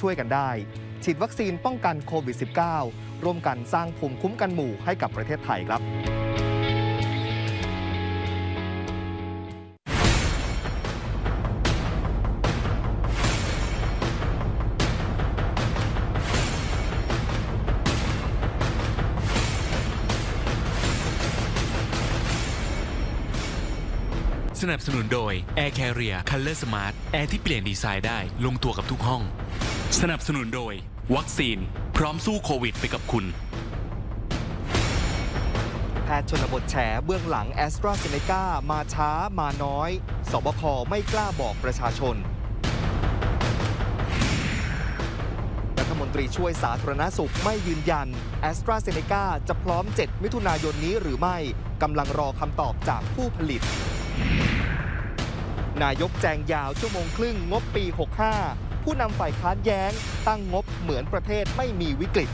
ช่วยกันได้ ฉีดวัคซีนป้องกันโควิด -19 ร่วมกันสร้างภูมิคุ้มกันหมู่ให้กับประเทศไทยครับสนับสนุนโดย Air Carrier Color Smart แอร์ที่เปลี่ยนดีไซน์ได้ลงตัวกับทุกห้อง สนับสนุนโดย วัคซีน พร้อมสู้โควิดไปกับคุณ แพทย์ชนบทแฉเบื้องหลังแอสตราเซเนกามาช้ามาน้อย สบคไม่กล้าบอกประชาชน รัฐมนตรีช่วยสาธารณสุขไม่ยืนยันแอสตราเซเนกาจะพร้อม 7 มิถุนายนนี้หรือไม่กำลังรอคำตอบจากผู้ผลิต นายกแจงยาวชั่วโมงครึ่งงบปี 65 ผู้นำฝ่ายค้านแย้ง ตั้งงบเหมือนประเทศไม่มีวิกฤต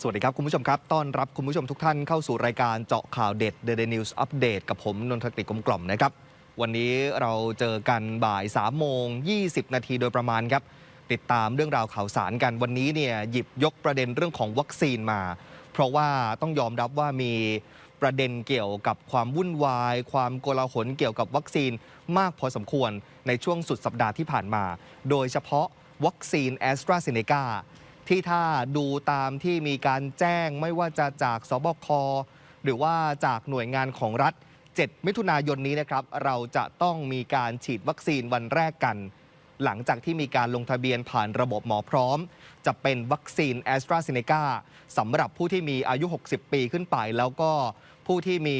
สวัสดีครับคุณผู้ชมครับ ต้อนรับคุณผู้ชมทุกท่านเข้าสู่รายการเจาะข่าวเด็ด The Day News Update กับผมนนทกฤษกลมกล่อมนะครับ วันนี้เราเจอกันบ่าย3โมง20 นาทีโดยประมาณครับติดตามเรื่องราวข่าวสารกันวันนี้เนี่ยหยิบยกประเด็นเรื่องของวัคซีนมา เพราะว่าต้องยอมรับว่ามี ประเด็นเกี่ยวกับความวุ่นวาย ความโกลาหลเกี่ยวกับวัคซีนมากพอสมควรในช่วงสุดสัปดาห์ที่ผ่านมา โดยเฉพาะวัคซีนแอสตราเซเนกาที่ถ้าดูตามที่มีการแจ้งไม่ว่าจะจากสบค หรือว่าจากหน่วยงานของรัฐ 7 มิถุนายนนี้นะครับ เราจะต้องมีการฉีดวัคซีนวันแรกกัน หลังจากที่มีการลงทะเบียนผ่านระบบหมอพร้อม จะเป็นวัคซีนแอสตราเซเนกาสำหรับผู้ที่มีอายุ 60 ปีขึ้นไปแล้วก็ ผู้ที่มี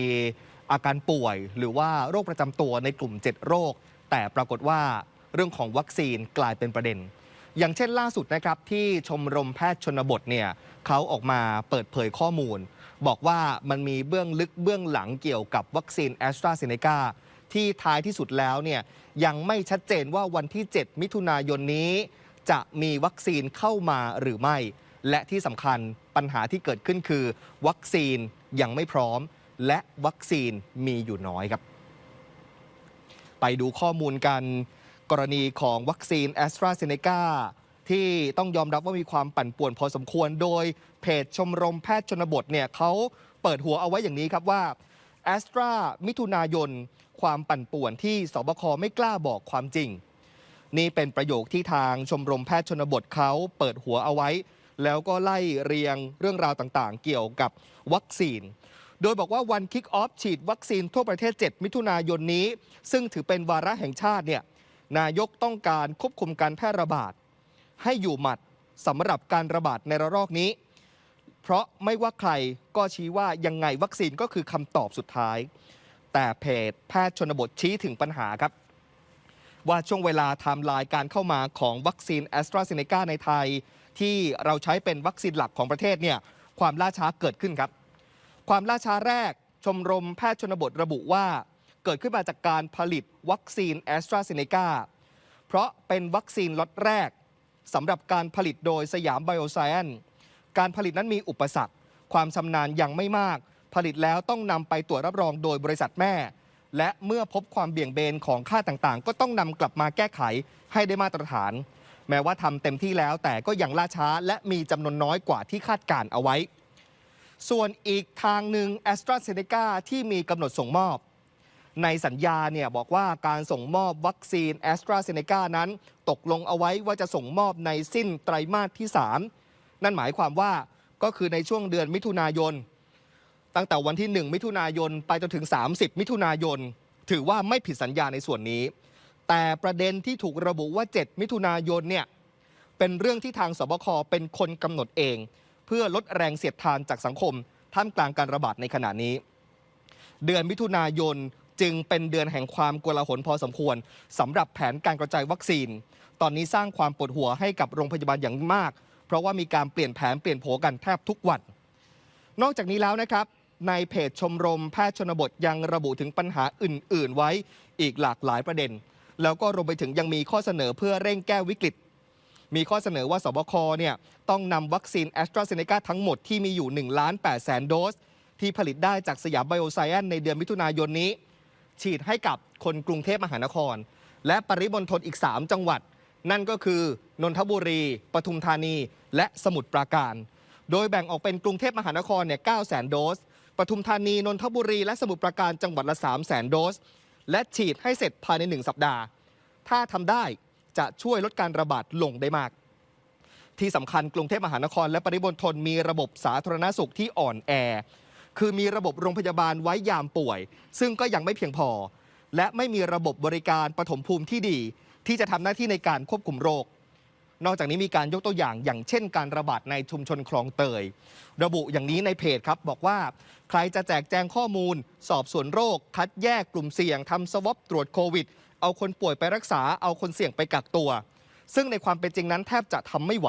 อาการป่วย หรือว่าโรคประจำตัวในกลุ่ม 7 โรค แต่ปรากฏว่าเรื่องของวัคซีนกลายเป็นประเด็น อย่างเช่นล่าสุดนะครับที่ชมรมแพทย์ชนบทเนี่ยเขาออกมาเปิดเผยข้อมูล บอกว่ามันมีเบื้องลึกเบื้องหลังเกี่ยวกับวัคซีนแอสตราเซเนกาที่ท้ายที่สุดแล้วเนี่ยยังไม่ชัดเจนว่าวันที่ 7 มิถุนายนนี้ จะมีวัคซีนเข้ามาหรือไม่ และที่สำคัญปัญหาที่เกิดขึ้นคือ วัคซีนยังไม่พร้อม และวัคซีนมีอยู่น้อยครับ ไปดูข้อมูลกันกรณีของวัคซีนแอสตราเซเนกาที่ต้องยอมรับว่ามีความปั่นป่วนพอสมควร โดยเพจชมรมแพทย์ชนบทเนี่ยเขาเปิดหัวเอาไว้อย่างนี้ครับว่าแอสตรามิถุนายน ความปั่นป่วนที่สบคไม่กล้าบอกความจริง นี่เป็นประโยคที่ทางชมรมแพทย์ชนบทเขาเปิดหัวเอาไว้ แล้วก็ไล่เรียงเรื่องราวต่างๆ เกี่ยวกับวัคซีน โดยบอกว่าวันคิกออฟฉีดวัคซีนทั่วประเทศ 7 มิถุนายนนี้ ซึ่งถือเป็นวาระแห่งชาติเนี่ยนายกต้องการควบคุมการแพร่ระบาด ให้อยู่หมัดสำหรับการระบาดในระลอกนี้ เพราะไม่ว่าใครก็ชี้ว่ายังไงวัคซีนก็คือคำตอบสุดท้าย แต่เพจแพทย์ชนบทชี้ถึงปัญหาครับ ว่าช่วงเวลาไทม์ไลน์การเข้ามาของวัคซีนแอสตราเซเนกาในไทย ที่เราใช้เป็นวัคซีนหลักของประเทศเนี่ยความล่าช้าเกิดขึ้นครับ ความล่าช้าแรก ชมรมแพทย์ชนบทระบุว่า เกิดขึ้นมาจากการผลิตวัคซีนแอสตราเซเนกาเพราะเป็นวัคซีนล็อตแรกสำหรับการผลิตโดยสยามไบโอไซแอนการผลิตนั้นมีอุปสรรค ความชำนาญยังไม่มาก ผลิตแล้วต้องนำไปตรวจรับรองโดยบริษัทแม่ และเมื่อพบความเบี่ยงเบนของค่าต่างๆ ก็ต้องนำกลับมาแก้ไขให้ได้มาตรฐาน แม้ว่าทำเต็มที่แล้วแต่ก็ยังล่าช้า และมีจำนวนน้อยกว่าที่คาดการเอาไว้ ส่วนอีกทางหนึ่งแอสตราเซเนกาที่มีกำหนดส่งมอบ ในสัญญาเนี่ยบอกว่าการส่งมอบวัคซีนแอสตราเซเนกานั้น ตกลงเอาไว้ว่าจะส่งมอบในสิ้นไตรมาสที่ 3 นั่นหมายความว่าก็คือในช่วงเดือนมิถุนายน ตั้งแต่วันที่ 1 มิถุนายนไปจนถึง 30 มิถุนายน ถือว่าไม่ผิดสัญญาในส่วนนี้ แต่ประเด็นที่ถูกระบุว่า 7 มิถุนายนเนี่ยเป็นเรื่องที่ทางสบคเป็นคนกำหนดเอง พื่อลดแรงเสียดทานจากสังคม ท่ามกลางการระบาดในขณะนี้ เดือนมิถุนายนจึงเป็นเดือนแห่งความกลาหลพอสมควรสำหรับแผนการกระจายวัคซีน ตอนนี้สร้างความปวดหัวให้กับโรงพยาบาลอย่างมาก เพราะว่ามีการเปลี่ยนแผนเปลี่ยนโผกันแทบทุกวัน นอกจากนี้แล้วนะครับในเพจชมรมแพทย์ชนบทยังระบุถึงปัญหาอื่น ๆ ไว้อีกหลากหลายประเด็น แล้วก็รวมไปถึงยังมีข้อเสนอเพื่อเร่งแก้วิกฤต มีข้อเสนอว่าสบคเนี่ยต้องนำวัคซีนแอสตราเซเนกาทั้งหมดที่มีอยู่1ล้าน8แสนโดส ที่ผลิตได้จากสยามไบโอไซแอนในเดือนมิถุนายนนี้ ฉีดให้กับคนกรุงเทพมหานคร และปริมณฑลอีก 3 จังหวัด นั่นก็คือนนทบุรี ปทุมธานี และสมุทรปราการ โดยแบ่งออกเป็นกรุงเทพมหานครเนี่ย9แสนโดสปทุมธานี นนทบุรี และสมุทรปราการจังหวัดละ3แสนโดส และฉีดให้เสร็จภายใน 1 สัปดาห์ ถ้าทำได้ จะช่วยลดการระบาดลงได้มาก ที่สำคัญกรุงเทพมหานคร และปริมณฑลมีระบบสาธารณสุขที่อ่อนแอ คือมีระบบโรงพยาบาลไว้ยามป่วย ซึ่งก็ยังไม่เพียงพอ และไม่มีระบบบริการปฐมภูมิที่ดี ที่จะทำหน้าที่ในการควบคุมโรคนอกจากนี้มีการยกตัวอย่างอย่างเช่นการระบาดในชุมชนคลองเตย ระบุอย่างนี้ในเพจครับ บอกว่า ใครจะแจกแจงข้อมูล สอบสวนโรค คัดแยกกลุ่มเสี่ยงทำสวอปตรวจโควิด เอาคนป่วยไปรักษา เอาคนเสี่ยงไปกักตัว ซึ่งในความเป็นจริงนั้นแทบจะทำไม่ไหว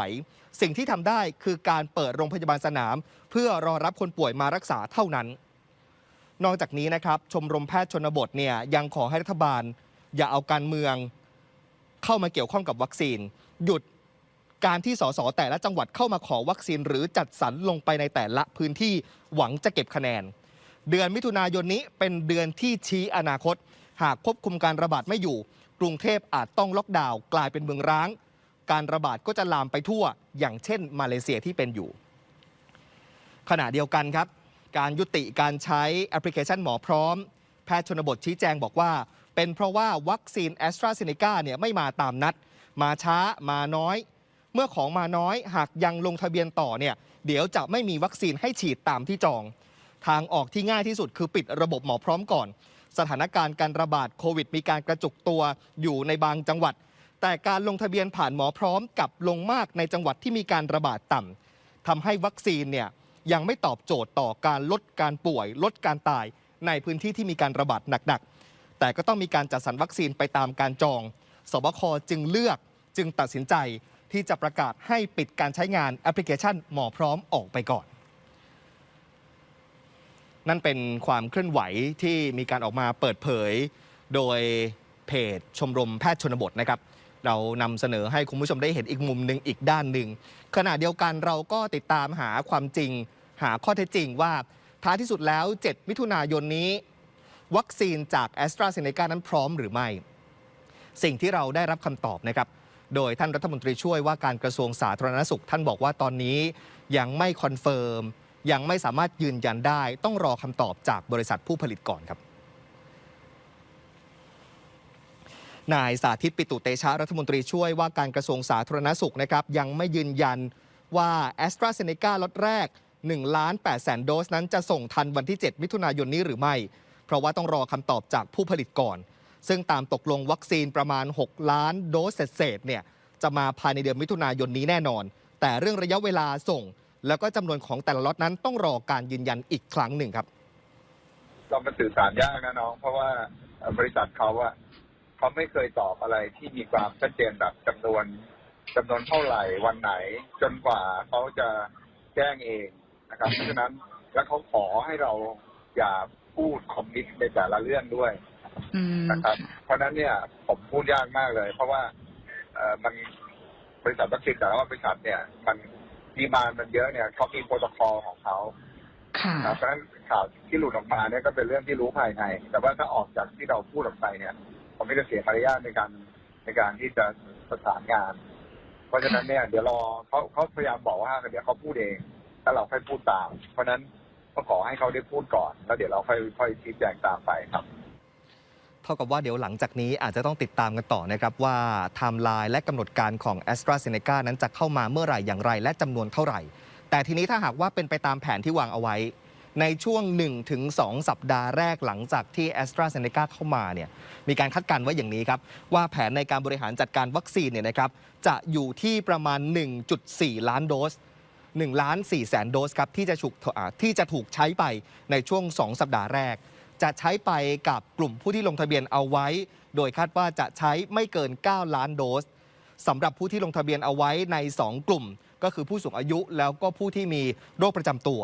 สิ่งที่ทำได้คือการเปิดโรงพยาบาลสนาม เพื่อรอรับคนป่วยมารักษาเท่านั้น นอกจากนี้นะครับ ชมรมแพทย์ชนบทเนี่ยยังขอให้รัฐบาล อย่าเอาการเมืองเข้ามาเกี่ยวข้องกับวัคซีน หยุดการที่สสแต่ละจังหวัดเข้ามาขอวัคซีน หรือจัดสรรลงไปในแต่ละพื้นที่หวังจะเก็บคะแนน เดือนมิถุนายนนี้เป็นเดือนที่ชี้อนาคต หากควบคุมการระบาดไม่อยู่ กรุงเทพอาจต้องล็อกดาวน์กลายเป็นเมืองร้าง การระบาดก็จะลามไปทั่ว อย่างเช่น มาเลเซียที่เป็นอยู่ ขณะเดียวกันครับ การยุติการใช้แอปพลิเคชันหมอพร้อม แพทย์ชนบทชี้แจงบอกว่า เป็นเพราะว่าวัคซีนแอสตราเซเนกาเนี่ยไม่มาตามนัด มาช้ามาน้อย เมื่อของมาน้อย หากยังลงทะเบียนต่อเนี่ยเดี๋ยวจะไม่มีวัคซีนให้ฉีดตามที่จอง ทางออกที่ง่ายที่สุดคือปิดระบบหมอพร้อมก่อน สถานการณ์การระบาดโควิด มีการกระจุกตัวอยู่ในบางจังหวัด แต่การลงทะเบียนผ่านหมอพร้อมกับลงมากในจังหวัดที่มีการระบาดต่ำทำให้วัคซีนเนี่ยยังไม่ตอบโจทย์ต่อการลดการป่วย ลดการตายในพื้นที่ที่มีการระบาดหนักๆ แต่ก็ต้องมีการจัดสรรวัคซีนไปตามการจอง สบคจึงเลือกจึงตัดสินใจที่จะประกาศให้ปิดการใช้งานแอปพลิเคชันหมอพร้อมออกไปก่อน นั่นเป็นความเคลื่อนไหวที่มีการออกมาเปิดเผย โดยเพจชมรมแพทย์ชนบทนะครับ เรานำเสนอให้คุณผู้ชมได้เห็นอีกมุมหนึ่งอีกด้านหนึ่งขณะเดียวกันเราก็ติดตามหาความจริง หาข้อเท็จจริงว่าท้ายที่สุดแล้ว 7 มิถุนายนนี้ วัคซีนจากแอสตราเซเนกานั้นพร้อมหรือไม่ สิ่งที่เราได้รับคำตอบนะครับโดยท่านรัฐมนตรีช่วยว่าการกระทรวงสาธารณสุข ท่านบอกว่าตอนนี้ยังไม่คอนเฟิร์ม ยังไม่สามารถยืนยันได้ ต้องรอคำตอบจากบริษัทผู้ผลิตก่อนครับนายสาธิตปิตุเตชะรัฐมนตรีช่วยว่าการกระทรวงสาธารณสุขนะครับยังไม่ยืนยันว่าแอสตราเซเนกาล็อตแรก1ล้าน8แสนโดสนั้นจะส่งทันวันที่ 7 มิถุนายนนี้หรือไม่ เพราะว่าต้องรอคำตอบจากผู้ผลิตก่อน ซึ่งตามตกลงวัคซีนประมาณ 6 ล้านโดสเศษเนี่ยจะมาภายในเดือนมิถุนายนนี้แน่นอน แต่เรื่องระยะเวลาส่ง แล้วก็จำนวนของแต่ละล็อตนั้นต้องรอการยืนยันอีกครั้งหนึ่งครับเรามันสื่อสารยากนะน้อง เพราะว่าบริษัทเขาอะเขาไม่เคยตอบอะไรที่มีความชัดเจนแบบจำนวนจำนวนเท่าไหร่วันไหน จนกว่าเขาจะแจ้งเองนะครับ เพราะฉะนั้นแล้วเขาขอให้เราอย่าพูดคอมมิตในแต่ละเรื่องด้วยนะครับ เพราะนั้นเนี่ยผมพูดยากมากเลย เพราะว่า เออมันบริษัทวัคซีนแต่ละบริษัทเนี่ย มัน ดีมานมันเยอะเนี่ยเขามีโปรโตคอลของเขาค่ะครับเพราะฉะนั้นข่าวที่หลุดออกมาเนี่ยก็เป็นเรื่องที่รู้ภายใน แต่ว่าถ้าออกจากที่เราพูดออกไปเนี่ย ผมไม่ได้เสียมารยาทในการในการที่จะประสานงาน เพราะฉะนั้นเนี่ยเดี๋ยวรอเขาเขาพยายามบอกว่าเดี๋ยวเขาพูดเองแล้วเราค่อยพูดตาม เพราะฉะนั้นก็ขอให้เขาได้พูดก่อน แล้วเดี๋ยวเราค่อยค่อยชี้แจงตามไปครับ เท่ากับว่าเดี๋ยวหลังจากนี้อาจจะต้องติดตามกันต่อนะครับว่าไทม์ไลน์และกำหนดการของ a s t r a z เซ e c a นั้นจะเข้ามาเมื่อไหร่อย่างไร และจำนวนเท่าไหร่ แต่ทีนี้ถ้าหากว่าเป็นไปตามแผนที่วางเอาไว้ ในช่วง 1-2 สัปดาห์แรกหลังจากที่ a s t r a z เซ e c a เข้ามาเนี่ยมีการคาดการณ์ไว้อย่างนี้ครับว่าแผนในการบริหารจัดการวัคซีนเนี่ยนะครับจะอยู่ที่ประมาณ 1.4 ล้านโดส1ล้าน4แสนโดสครับที่จะถูกที่จะถูกใช้ไปในช่วง 2 สัปดาห์แรก จะใช้ไปกับกลุ่มผู้ที่ลงทะเบียนเอาไว้ โดยคาดว่าจะใช้ไม่เกิน 9 ล้านโดสสำหรับผู้ที่ลงทะเบียนเอาไว้ใน 2 กลุ่ม ก็คือผู้สูงอายุแล้วก็ผู้ที่มีโรคประจำตัว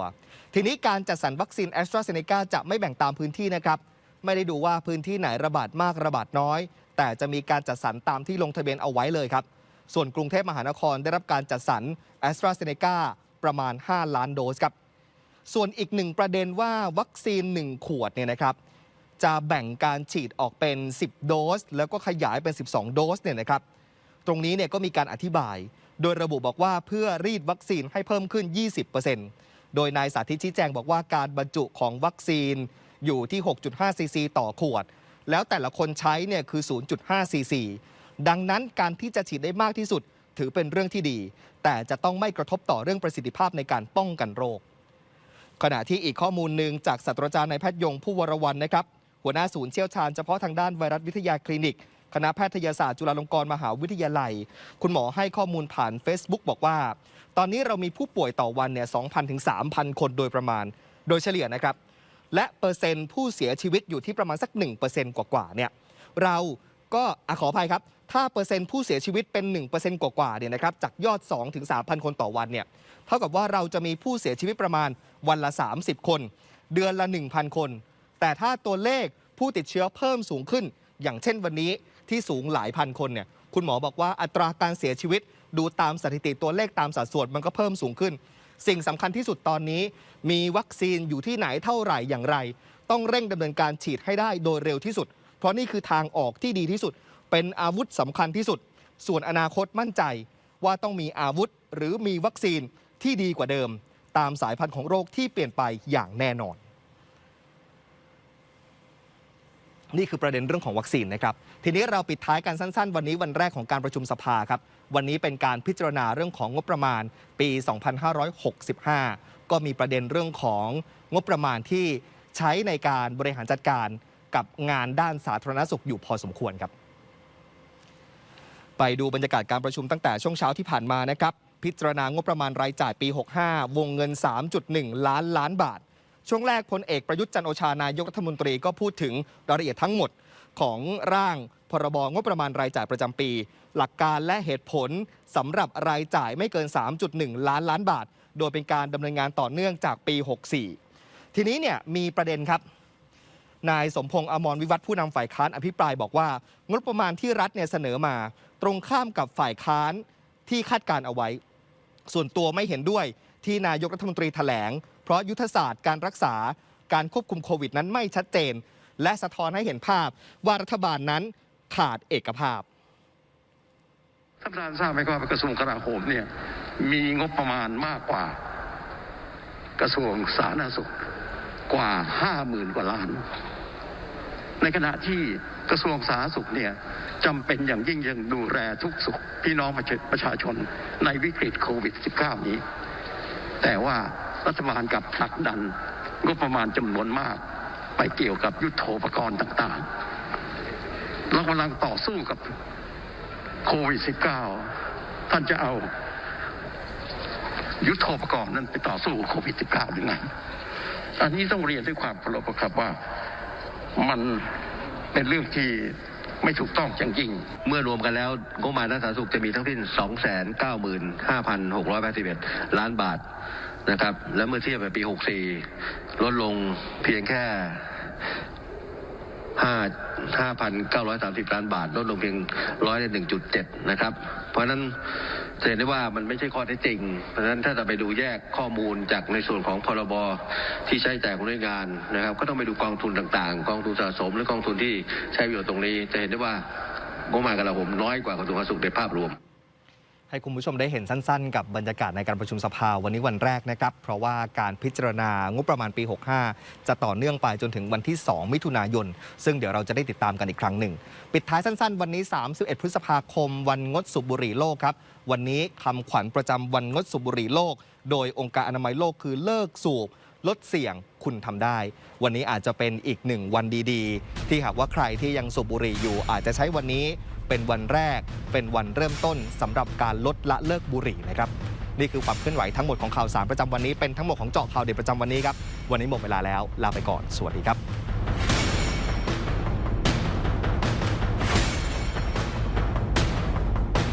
ทีนี้การจัดสรรวัคซีนแอสตราเซเนกาจะไม่แบ่งตามพื้นที่นะครับ ไม่ได้ดูว่าพื้นที่ไหนระบาดมากระบาดน้อย แต่จะมีการจัดสรรตามที่ลงทะเบียนเอาไว้เลยครับ ส่วนกรุงเทพมหานครได้รับการจัดสรรแอสตราเซเนกาประมาณ 5 ล้านโดสครับ ส่วนอีกหนึ่งประเด็นว่าวัคซีน 1 ขวดเนี่ยนะครับจะแบ่งการฉีดออกเป็น 10 โดส แล้วก็ขยายเป็น 12 โดสเนี่ยนะครับตรงนี้เนี่ยก็มีการอธิบาย โดยระบุบอกว่าเพื่อรีดวัคซีนให้เพิ่มขึ้น 20%โดยนายสาธิตชี้แจงบอกว่าการบรรจุของวัคซีนอยู่ที่ 6.5 ซีซี ต่อขวด แล้วแต่ละคนใช้เนี่ยคือ 0.5 ซีซี ดังนั้นการที่จะฉีดได้มากที่สุดถือเป็นเรื่องที่ดี แต่จะต้องไม่กระทบต่อเรื่องประสิทธิภาพในการป้องกันโรค ขณะที่อีกข้อมูลหนึ่งจากศาสตราจารย์นายแพทย์ยงผู้วรวรรณนะครับ หัวหน้าศูนย์เชี่ยวชาญเฉพาะทางด้านไวรัสวิทยาคลินิก คณะแพทยศาสตร์จุฬาลงกรณ์มหาวิทยาลัย คุณหมอให้ข้อมูลผ่าน Facebook บอกว่า ตอนนี้เรามีผู้ป่วยต่อวันเนี่ย2,000ถึง3,000 คนโดยประมาณ โดยเฉลี่ยนะครับ และเปอร์เซ็นต์ผู้เสียชีวิตอยู่ที่ประมาณสัก1%กว่าๆเนี่ย เราก็อขออภัยครับ ถ้าเปอร์เซ็นต์ผู้เสียชีวิตเป็น 1%กว่าๆเนี่ยนะครับจากยอด2ถึง3,000 คนต่อวันเนี่ยเท่ากับว่าเราจะมีผู้เสียชีวิตประมาณวันละ 30 คน เดือนละ 1,000 คน แต่ถ้าตัวเลขผู้ติดเชื้อเพิ่มสูงขึ้น อย่างเช่นวันนี้ที่สูงหลายพันคนเนี่ยคุณหมอบอกว่าอัตราการเสียชีวิตดูตามสถิติตัวเลขตามสัดส่วนมันก็เพิ่มสูงขึ้น สิ่งสำคัญที่สุดตอนนี้ มีวัคซีนอยู่ที่ไหนเท่าไหร่อย่างไร ต้องเร่งดำเนินการฉีดให้ได้โดยเร็วที่สุด เพราะนี่คือทางออกที่ดีที่สุด เป็นอาวุธสำคัญที่สุด ส่วนอนาคตมั่นใจว่าต้องมีอาวุธหรือมีวัคซีนที่ดีกว่าเดิม ตามสายพันธุ์ของโรคที่เปลี่ยนไปอย่างแน่นอน นี่คือประเด็นเรื่องของวัคซีนนะครับ ทีนี้เราปิดท้ายกันสั้น ๆ วันนี้วันแรกของการประชุมสภาครับ วันนี้เป็นการพิจารณาเรื่องของงบประมาณปี 2565 ก็มีประเด็นเรื่องของงบประมาณที่ใช้ในการบริหารจัดการกับงานด้านสาธารณสุขอยู่พอสมควรครับ ไปดูบรรยากาศการประชุมตั้งแต่ช่วงเช้าที่ผ่านมานะครับ พิจารณางบประมาณรายจ่ายปี 65 วงเงิน 3.1 ล้านล้านบาท ช่วงแรกพลเอกประยุทธ์จันโอชานายกรัฐมนตรีก็พูดถึงรายละเอียดทั้งหมดของร่างพรบงบประมาณรายจ่ายประจำปี หลักการและเหตุผลสำหรับรายจ่ายไม่เกิน 3.1 ล้านล้านบาท โดยเป็นการดำเนินงานต่อเนื่องจากปี 64 ทีนี้เนี่ยมีประเด็นครับ นายสมพงษ์อมรวิวัฒน์ผู้นำฝ่ายค้านอภิปรายบอกว่างบประมาณที่รัฐเนี่ยเสนอมา ตรงข้ามกับฝ่ายค้านที่คาดการเอาไว้ ส่วนตัวไม่เห็นด้วยที่นายกรัฐมนตรีแถลง เพราะยุทธศาสตร์การรักษาการควบคุมโควิดนั้นไม่ชัดเจน และสะท้อนให้เห็นภาพว่ารัฐบาลนั้นขาดเอกภาพท่านประธานทราบไหมครับว่ากระทรวงกลาโหมเนี่ยมีงบประมาณมากกว่า กระทรวงสาธารณสุข กว่าห้าหมื่นกว่าล้าน ในขณะที่กระทรวงสาธารณสุขเนี่ยจำเป็นอย่างยิ่งยังดูแลทุกสุขพี่น้องประชาชนในวิกฤตโควิด -19 นี้ แต่ว่ารัฐบาลกับผลักดันงบประมาณจำนวนมาก ไปเกี่ยวกับยุทโธปกรณ์ต่างๆ เรากำลังต่อสู้กับโควิด -19 ท่านจะเอายุทโธปกรณ์นั้นไปต่อสู้โควิด -19 หรือไง อันนี้ต้องเรียนด้วยความเคารพครับว่ามันเป็นเรื่องที่ไม่ถูกต้องอย่างยิ่งเมื่อรวมกันแล้วงบประมาณด้านสาธารณสุขจะมีทั้งสิ้น 295,681 ล้านบาทนะครับ และเมื่อเทียบกับปี 64 ลดลงเพียงแค่ 5 5,930 ล้านบาท ลดลงเพียงร้อยละ1.7 นะครับ เพราะนั้น เห็นได้ว่ามันไม่ใช่ข้อเท็จจริง เพราะฉะนั้นถ้าจะไปดูแยกข้อมูลจากในส่วนของพรบที่ใช้แจ่ของหน่วยงานนะครับ ก็ต้องไปดูกองทุนต่างๆ กองทุนสะสมหรือกองทุนที่ใช้ประโยชน์ตรงนี้ จะเห็นได้ว่างบประมาณกระหมน้อยกว่ากระทรวงสาธารณสุขในภาพรวม ให้คุณผู้ชมได้เห็นสั้นๆ กับบรรยากาศในการประชุมสภาวันนี้วันแรกนะครับ เพราะว่าการพิจารณางบประมาณปี 65 จะต่อเนื่องไปจนถึงวันที่ 2 มิถุนายน ซึ่งเดี๋ยวเราจะได้ติดตามกันอีกครั้งหนึ่ง ปิดท้ายสั้นๆ วันนี้ 31 พฤษภาคม วันงดสูบบุหรี่โลกครับ วันนี้คำขวัญประจำวันงดสูบบุหรี่โลก โดยองค์การอนามัยโลกคือเลิกสูบลดเสี่ยงคุณทำได้ วันนี้อาจจะเป็นอีกหนึ่งวันดีๆ ที่หากว่าใครที่ยังสูบบุหรี่อยู่ อาจจะใช้วันนี้ เป็นวันแรก เป็นวันเริ่มต้นสำหรับการลดละเลิกบุหรี่นะครับนี่คือความเคลื่อนไหวทั้งหมดของข่าวสารประจำวันนี้เป็นทั้งหมดของเจาะข่าวเด็ดประจำวันนี้ครับวันนี้หมดเวลาแล้วลาไปก่อนสวัสดีครับ